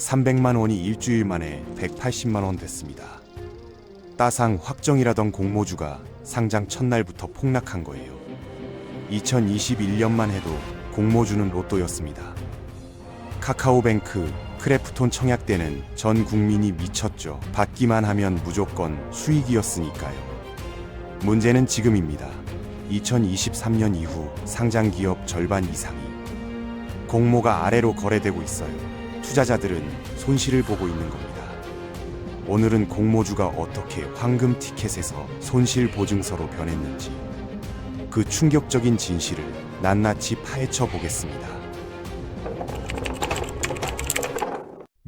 300만 원이 일주일 만에 180만 원 됐습니다. 따상 확정이라던 공모주가 상장 첫날부터 폭락한 거예요. 2021년만 해도 공모주는 로또였습니다. 카카오뱅크, 크래프톤 청약 때는 전 국민이 미쳤죠. 받기만 하면 무조건 수익이었으니까요. 문제는 지금입니다. 2023년 이후 상장 기업 절반 이상이 공모가 아래로 거래되고 있어요. 투자자들은 손실을 보고 있는 겁니다. 오늘은 공모주가 어떻게 황금 티켓에서 손실 보증서로 변했는지 그 충격적인 진실을 낱낱이 파헤쳐 보겠습니다.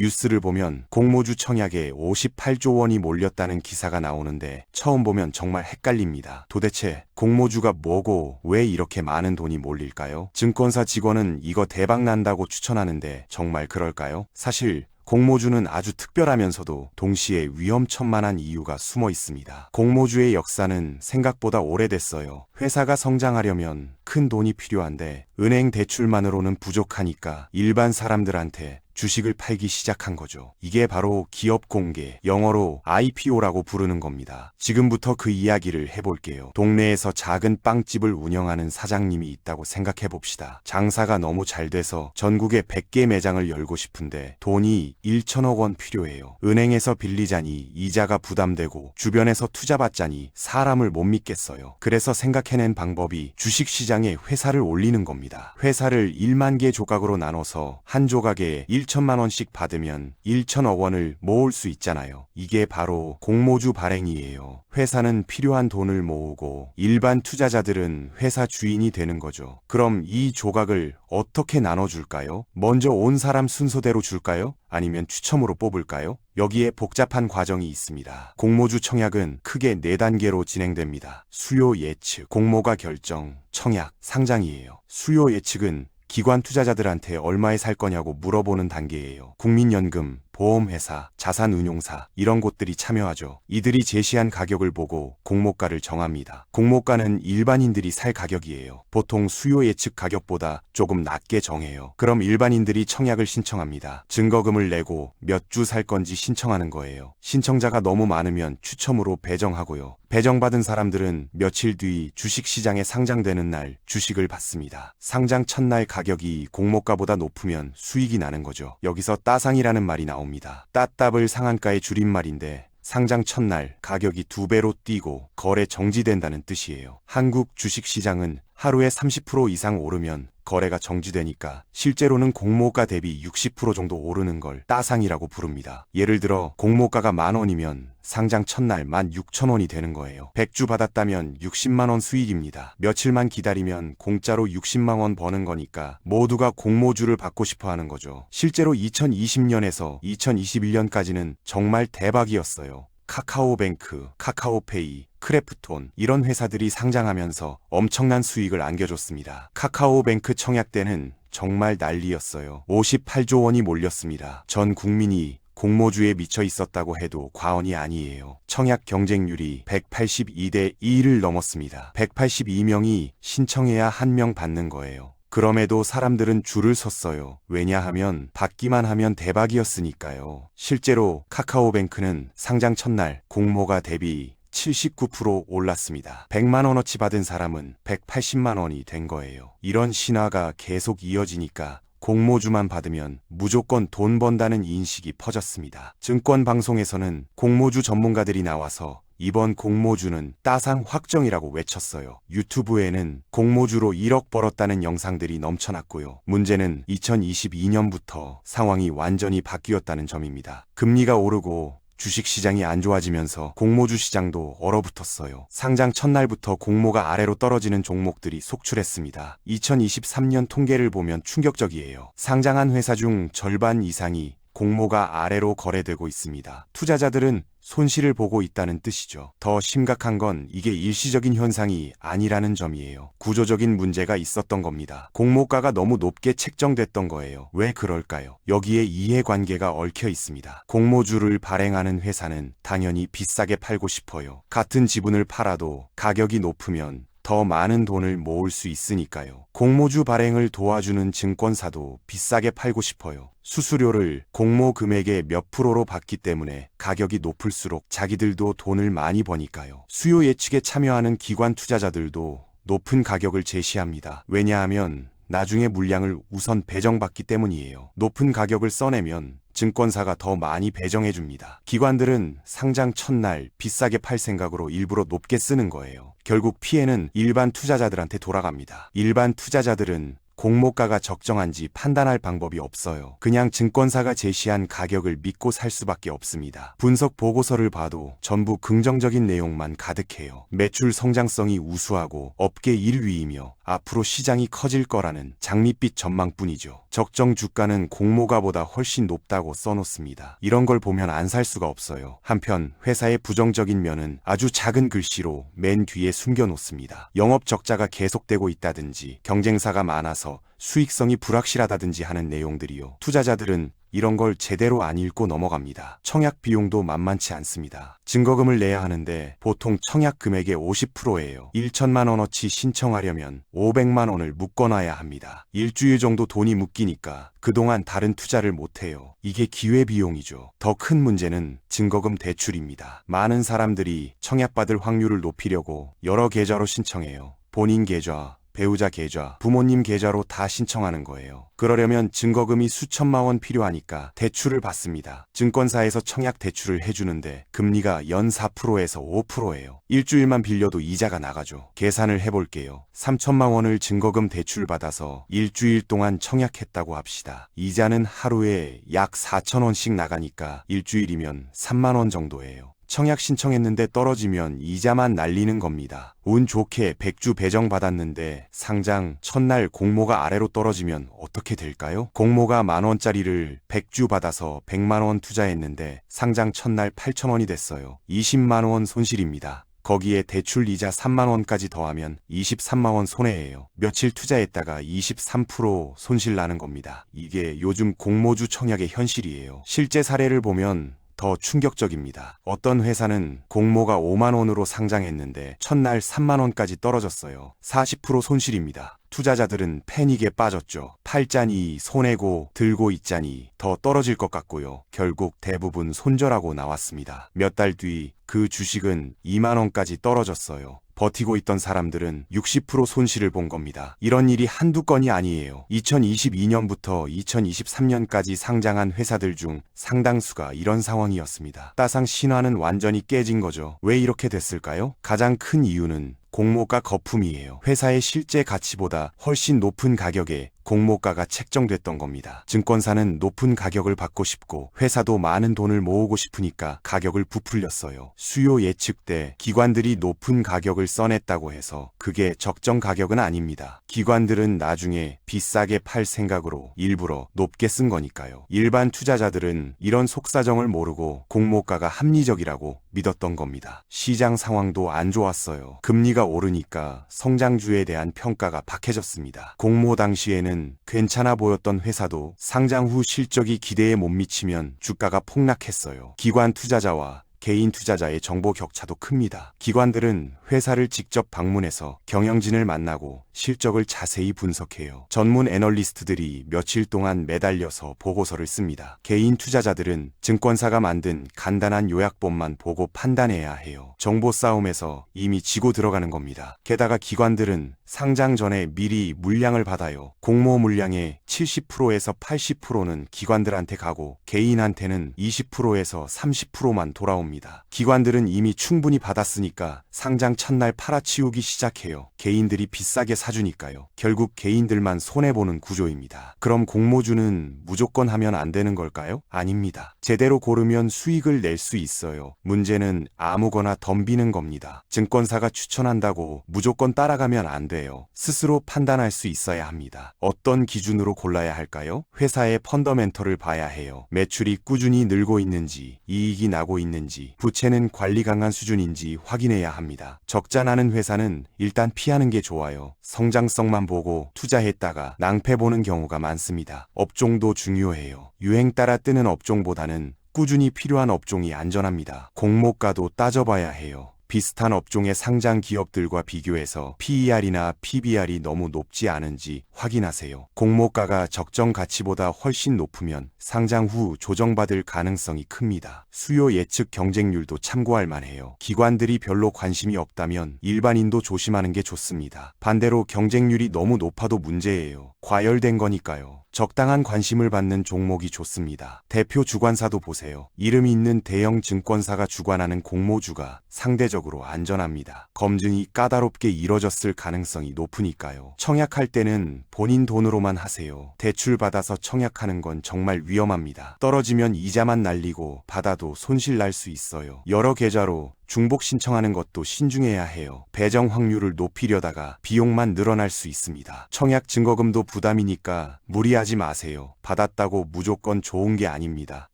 뉴스를 보면 공모주 청약에 58조 원이 몰렸다는 기사가 나오는데 처음 보면 정말 헷갈립니다. 도대체 공모주가 뭐고 왜 이렇게 많은 돈이 몰릴까요? 증권사 직원은 이거 대박 난다고 추천하는데 정말 그럴까요? 사실 공모주는 아주 특별하면서도 동시에 위험천만한 이유가 숨어 있습니다. 공모주의 역사는 생각보다 오래됐어요. 회사가 성장하려면 큰 돈이 필요한데 은행 대출만으로는 부족하니까 일반 사람들한테 주식을 팔기 시작한 거죠. 이게 바로 기업 공개, 영어로 IPO라고 부르는 겁니다. 지금부터 그 이야기를 해볼게요. 동네에서 작은 빵집을 운영하는 사장님이 있다고 생각해 봅시다. 장사가 너무 잘 돼서 전국에 100개 매장을 열고 싶은데 돈이 1천억 원 필요해요. 은행에서 빌리자니 이자가 부담되고 주변에서 투자받자니 사람을 못 믿겠어요. 그래서 생각해낸 방법이 주식시장에 회사를 올리는 겁니다. 회사를 1만 개 조각으로 나눠서 한 조각에 1 천만 원씩 받으면 1천억 원을 모을 수 있잖아요. 이게 바로 공모주 발행이에요. 회사는 필요한 돈을 모으고 일반 투자자들은 회사 주인이 되는 거죠. 그럼 이 조각을 어떻게 나눠줄까요? 먼저 온 사람 순서대로 줄까요? 아니면 추첨으로 뽑을까요? 여기에 복잡한 과정이 있습니다. 공모주 청약은 크게 4단계로 진행됩니다. 수요 예측, 공모가 결정, 청약, 상장이에요. 수요 예측은 기관 투자자들한테 얼마에 살 거냐고 물어보는 단계예요. 국민연금, 보험회사, 자산운용사 이런 곳들이 참여하죠. 이들이 제시한 가격을 보고 공모가를 정합니다. 공모가는 일반인들이 살 가격이에요. 보통 수요 예측 가격보다 조금 낮게 정해요. 그럼 일반인들이 청약을 신청합니다. 증거금을 내고 몇 주 살 건지 신청하는 거예요. 신청자가 너무 많으면 추첨으로 배정하고요. 배정받은 사람들은 며칠 뒤 주식시장에 상장되는 날 주식을 받습니다. 상장 첫날 가격이 공모가보다 높으면 수익이 나는 거죠. 여기서 따상이라는 말이 나옵니다. 따따블 상한가의 줄임말인데 상장 첫날 가격이 두 배로 뛰고 거래 정지된다는 뜻이에요. 한국 주식시장은 하루에 30% 이상 오르면 거래가 정지되니까 실제로는 공모가 대비 60% 정도 오르는 걸 따상이라고 부릅니다. 예를 들어 공모가가 만 원이면 상장 첫날 만 6천 원이 되는 거예요. 100주 받았다면 60만 원 수익입니다. 며칠만 기다리면 공짜로 60만 원 버는 거니까 모두가 공모주를 받고 싶어 하는 거죠. 실제로 2020년에서 2021년까지는 정말 대박이었어요. 카카오뱅크, 카카오페이, 크래프톤 이런 회사들이 상장하면서 엄청난 수익을 안겨줬습니다. 카카오뱅크 청약 때는 정말 난리였어요. 58조 원이 몰렸습니다. 전 국민이 공모주에 미쳐 있었다고 해도 과언이 아니에요. 청약 경쟁률이 182대 2를 넘었습니다. 182명이 신청해야 한 명 받는 거예요. 그럼에도 사람들은 줄을 섰어요. 왜냐하면 받기만 하면 대박이었으니까요. 실제로 카카오뱅크는 상장 첫날 공모가 대비 79% 올랐습니다. 100만 원어치 받은 사람은 180만 원이 된 거예요. 이런 신화가 계속 이어지니까 공모주만 받으면 무조건 돈 번다는 인식이 퍼졌습니다. 증권 방송에서는 공모주 전문가들이 나와서 이번 공모주는 따상 확정이라고 외쳤어요. 유튜브에는 공모주로 1억 벌었다는 영상들이 넘쳐났고요. 문제는 2022년부터 상황이 완전히 바뀌었다는 점입니다. 금리가 오르고 주식시장이 안 좋아지면서 공모주 시장도 얼어붙었어요. 상장 첫날부터 공모가 아래로 떨어지는 종목들이 속출했습니다. 2023년 통계를 보면 충격적이에요. 상장한 회사 중 절반 이상이 공모가 아래로 거래되고 있습니다. 투자자들은 손실을 보고 있다는 뜻이죠. 더 심각한 건 이게 일시적인 현상이 아니라는 점이에요. 구조적인 문제가 있었던 겁니다. 공모가가 너무 높게 책정됐던 거예요. 왜 그럴까요? 여기에 이해관계가 얽혀 있습니다. 공모주를 발행하는 회사는 당연히 비싸게 팔고 싶어요. 같은 지분을 팔아도 가격이 높으면 더 많은 돈을 모을 수 있으니까요. 공모주 발행을 도와주는 증권사도 비싸게 팔고 싶어요. 수수료를 공모 금액의 몇 프로로 받기 때문에 가격이 높을수록 자기들도 돈을 많이 버니까요. 수요 예측에 참여하는 기관 투자자들도 높은 가격을 제시합니다. 왜냐하면 나중에 물량을 우선 배정받기 때문이에요. 높은 가격을 써내면 증권사가 더 많이 배정해 줍니다. 기관들은 상장 첫날 비싸게 팔 생각으로 일부러 높게 쓰는 거예요. 결국 피해는 일반 투자자들한테 돌아갑니다. 일반 투자자들은 공모가가 적정한지 판단할 방법이 없어요. 그냥 증권사가 제시한 가격을 믿고 살 수밖에 없습니다. 분석 보고서를 봐도 전부 긍정적인 내용만 가득해요. 매출 성장성이 우수하고 업계 1위이며 앞으로 시장이 커질 거라는 장밋빛 전망뿐이죠. 적정 주가는 공모가보다 훨씬 높다고 써놓습니다. 이런 걸 보면 안 살 수가 없어요. 한편 회사의 부정적인 면은 아주 작은 글씨로 맨 뒤에 숨겨놓습니다. 영업 적자가 계속되고 있다든지 경쟁사가 많아서 수익성이 불확실하다든지 하는 내용들이요. 투자자들은 이런 걸 제대로 안 읽고 넘어갑니다. 청약 비용도 만만치 않습니다. 증거금을 내야 하는데 보통 청약 금액의 50%예요. 1천만 원어치 신청하려면 500만 원을 묶어놔야 합니다. 일주일 정도 돈이 묶이니까 그동안 다른 투자를 못해요. 이게 기회비용이죠. 더 큰 문제는 증거금 대출입니다. 많은 사람들이 청약받을 확률을 높이려고 여러 계좌로 신청해요. 본인 계좌, 배우자 계좌, 부모님 계좌로 다 신청하는 거예요. 그러려면 증거금이 수천만 원 필요하니까 대출을 받습니다. 증권사에서 청약 대출을 해주는데 금리가 연 4%에서 5%예요. 일주일만 빌려도 이자가 나가죠. 계산을 해볼게요. 3천만 원을 증거금 대출 받아서 일주일 동안 청약했다고 합시다. 이자는 하루에 약 4천 원씩 나가니까 일주일이면 3만 원 정도예요. 청약 신청했는데 떨어지면 이자만 날리는 겁니다. 운 좋게 백주 배정 받았는데 상장 첫날 공모가 아래로 떨어지면 어떻게 될까요? 공모가 만 원짜리를 백주 받아서 100만 원 투자했는데 상장 첫날 8천 원이 됐어요. 20만 원 손실입니다. 거기에 대출 이자 3만 원까지 더하면 23만 원 손해예요. 며칠 투자했다가 23% 손실 나는 겁니다. 이게 요즘 공모주 청약의 현실이에요. 실제 사례를 보면 더 충격적입니다. 어떤 회사는 공모가 5만 원으로 상장했는데 첫날 3만 원까지 떨어졌어요. 40% 손실입니다. 투자자들은 패닉에 빠졌죠. 팔자니 손해고 들고 있자니 더 떨어질 것 같고요. 결국 대부분 손절하고 나왔습니다. 몇 달 뒤 그 주식은 2만 원까지 떨어졌어요. 버티고 있던 사람들은 60% 손실을 본 겁니다. 이런 일이 한두 건이 아니에요. 2022년부터 2023년까지 상장한 회사들 중 상당수가 이런 상황이었습니다. 따상 신화는 완전히 깨진 거죠. 왜 이렇게 됐을까요? 가장 큰 이유는 공모가 거품이에요. 회사의 실제 가치보다 훨씬 높은 가격에 공모가가 책정됐던 겁니다. 증권사는 높은 가격을 받고 싶고 회사도 많은 돈을 모으고 싶으니까 가격을 부풀렸어요. 수요 예측 때 기관들이 높은 가격을 써냈다고 해서 그게 적정 가격은 아닙니다. 기관들은 나중에 비싸게 팔 생각으로 일부러 높게 쓴 거니까요. 일반 투자자들은 이런 속사정을 모르고 공모가가 합리적이라고 믿었던 겁니다. 시장 상황도 안 좋았어요. 금리가 오르니까 성장주에 대한 평가가 박해졌습니다. 공모 당시에는 괜찮아 보였던 회사도 상장 후 실적이 기대에 못 미치면 주가가 폭락했어요. 기관 투자자와 개인 투자자의 정보 격차도 큽니다. 기관들은 회사를 직접 방문해서 경영진을 만나고 실적을 자세히 분석해요. 전문 애널리스트들이 며칠 동안 매달려서 보고서를 씁니다. 개인 투자자들은 증권사가 만든 간단한 요약본만 보고 판단해야 해요. 정보 싸움에서 이미 지고 들어가는 겁니다. 게다가 기관들은 상장 전에 미리 물량을 받아요. 공모 물량의 70%에서 80%는 기관들한테 가고 개인한테는 20%에서 30%만 돌아옵니다. 기관들은 이미 충분히 받았으니까 상장 첫날 팔아치우기 시작해요. 개인들이 비싸게 사주니까요. 결국 개인들만 손해보는 구조입니다. 그럼 공모주는 무조건 하면 안 되는 걸까요? 아닙니다. 제대로 고르면 수익을 낼 수 있어요. 문제는 아무거나 덤비는 겁니다. 증권사가 추천한다고 무조건 따라가면 안 돼요. 스스로 판단할 수 있어야 합니다. 어떤 기준으로 골라야 할까요? 회사의 펀더멘털을 봐야 해요. 매출이 꾸준히 늘고 있는지, 이익이 나고 있는지, 부채는 관리 강한 수준인지 확인해야 합니다. 적자 나는 회사는 일단 피하는 게 좋아요. 성장성만 보고 투자했다가 낭패 보는 경우가 많습니다. 업종도 중요해요. 유행 따라 뜨는 업종보다는 꾸준히 필요한 업종이 안전합니다. 공모가도 따져봐야 해요. 비슷한 업종의 상장 기업들과 비교해서 PER이나 PBR이 너무 높지 않은지 확인하세요. 공모가가 적정 가치보다 훨씬 높으면 상장 후 조정받을 가능성이 큽니다. 수요 예측 경쟁률도 참고할 만해요. 기관들이 별로 관심이 없다면 일반인도 조심하는 게 좋습니다. 반대로 경쟁률이 너무 높아도 문제예요. 과열된 거니까요. 적당한 관심을 받는 종목이 좋습니다. 대표 주관사도 보세요. 이름이 있는 대형 증권사가 주관하는 공모주가 상대적 으로 안전합니다. 검증이 까다롭게 이뤄졌을 가능성이 높으니까요. 청약할 때는 본인 돈으로만 하세요. 대출 받아서 청약하는 건 정말 위험합니다. 떨어지면 이자만 날리고 받아도 손실 날 수 있어요. 여러 계좌로 중복 신청하는 것도 신중해야 해요. 배정 확률을 높이려다가 비용만 늘어날 수 있습니다. 청약 증거금도 부담이니까 무리하지 마세요. 받았다고 무조건 좋은 게 아닙니다.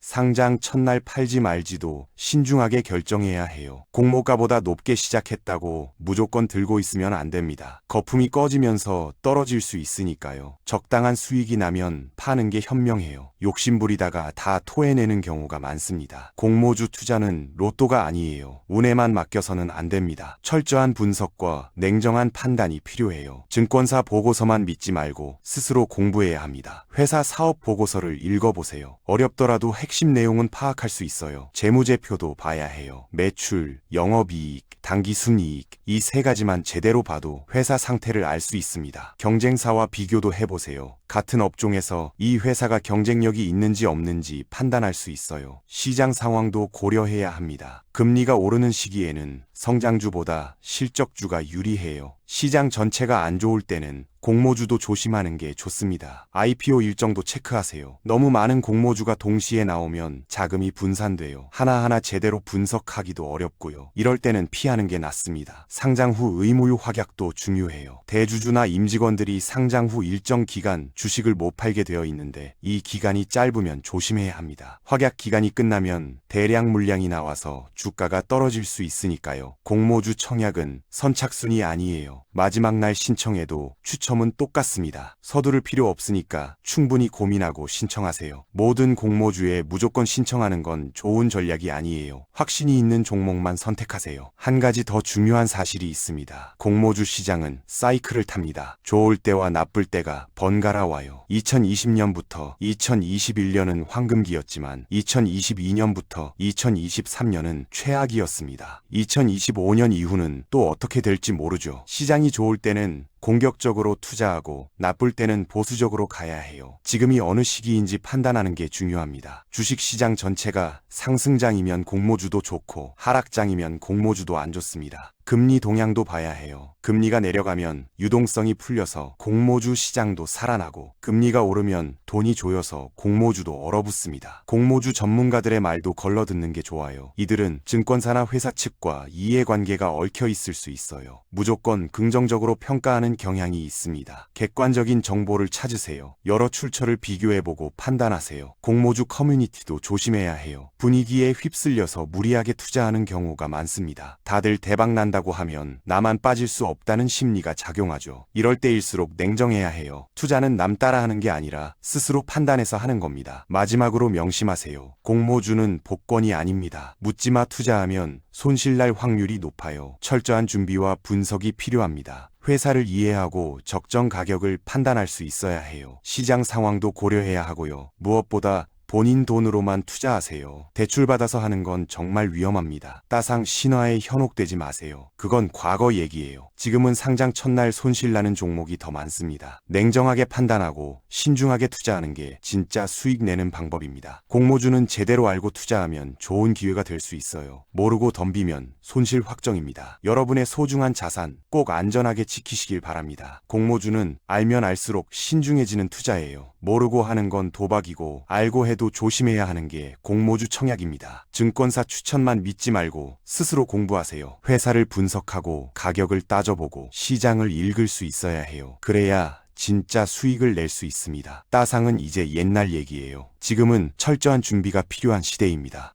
상장 첫날 팔지 말지도 신중하게 결정해야 해요. 공모가보다 높게 시작했다고 무조건 들고 있으면 안 됩니다. 거품이 꺼지면서 떨어질 수 있으니까요. 적당한 수익이 나면 파는 게 현명해요. 욕심부리다가 다 토해내는 경우가 많습니다. 공모주 투자는 로또가 아니에요. 운 에만 맡겨서는 안 됩니다. 철저한 분석과 냉정한 판단이 필요해요. 증권사 보고서만 믿지 말고 스스로 공부해야 합니다. 회사 사업 보고서를 읽어보세요. 어렵더라도 핵심 내용은 파악할 수 있어요. 재무제표도 봐야 해요. 매출, 영업이익, 당기순이익 이 세 가지만 제대로 봐도 회사 상태를 알 수 있습니다. 경쟁사와 비교도 해보세요. 같은 업종에서 이 회사가 경쟁력이 있는지 없는지 판단할 수 있어요. 시장 상황도 고려해야 합니다. 금리가 오르는 시기에는 성장주보다 실적주가 유리해요. 시장 전체가 안 좋을 때는 공모주도 조심하는 게 좋습니다. IPO 일정도 체크하세요. 너무 많은 공모주가 동시에 나오면 자금이 분산돼요. 하나하나 제대로 분석하기도 어렵고요. 이럴 때는 피하는 게 낫습니다. 상장 후 의무유 확약도 중요해요. 대주주나 임직원들이 상장 후 일정 기간 주식을 못 팔게 되어 있는데 이 기간이 짧으면 조심해야 합니다. 확약 기간이 끝나면 대량 물량이 나와서 주가가 떨어질 수 있으니까요. 공모주 청약은 선착순이 아니에요. 마지막 날 신청해도 추첨은 똑같습니다. 서두를 필요 없으니까 충분히 고민하고 신청하세요. 모든 공모주에 무조건 신청하는 건 좋은 전략이 아니에요. 확신이 있는 종목만 선택하세요. 한 가지 더 중요한 사실이 있습니다. 공모주 시장은 사이클을 탑니다. 좋을 때와 나쁠 때가 번갈아 와요. 2020년부터 2021년은 황금기였지만 2022년부터 2023년은 최악이었습니다. 2025년 이후는 또 어떻게 될지 모르죠. 시장이 좋을 때는 공격적으로 투자하고 나쁠 때는 보수적으로 가야 해요. 지금이 어느 시기인지 판단하는 게 중요합니다. 주식 시장 전체가 상승장이면 공모주도 좋고 하락장이면 공모주도 안 좋습니다. 금리 동향도 봐야 해요. 금리가 내려가면 유동성이 풀려서 공모주 시장도 살아나고 금리가 오르면 돈이 조여서 공모주도 얼어붙습니다. 공모주 전문가들의 말도 걸러듣는 게 좋아요. 이들은 증권사나 회사 측과 이해관계가 얽혀 있을 수 있어요. 무조건 긍정적으로 평가하는 경향이 있습니다. 객관적인 정보를 찾으세요. 여러 출처를 비교해보고 판단하세요. 공모주 커뮤니티도 조심해야 해요. 분위기에 휩쓸려서 무리하게 투자하는 경우가 많습니다. 다들 대박 난다고 하면 나만 빠질 수 없다는 심리가 작용하죠. 이럴 때일수록 냉정해야 해요. 투자는 남 따라 하는 게 아니라 스스로 판단해서 하는 겁니다. 마지막으로 명심하세요. 공모주는 복권이 아닙니다. 묻지마 투자하면 손실날 확률이 높아요. 철저한 준비와 분석이 필요합니다. 회사를 이해하고 적정 가격을 판단할 수 있어야 해요. 시장 상황도 고려해야 하고요. 무엇보다 본인 돈으로만 투자하세요. 대출받아서 하는 건 정말 위험합니다. 따상 신화에 현혹되지 마세요. 그건 과거 얘기예요. 지금은 상장 첫날 손실 나는 종목이 더 많습니다. 냉정하게 판단하고 신중하게 투자하는 게 진짜 수익 내는 방법입니다. 공모주는 제대로 알고 투자하면 좋은 기회가 될 수 있어요. 모르고 덤비면 손실 확정입니다. 여러분의 소중한 자산 꼭 안전하게 지키시길 바랍니다. 공모주는 알면 알수록 신중해지는 투자예요. 모르고 하는 건 도박이고 알고 해도 조심해야 하는 게 공모주 청약입니다. 증권사 추천만 믿지 말고 스스로 공부하세요. 회사를 분석하고 가격을 따져보고 시장을 읽을 수 있어야 해요. 그래야 진짜 수익을 낼 수 있습니다. 따상은 이제 옛날 얘기예요. 지금은 철저한 준비가 필요한 시대입니다.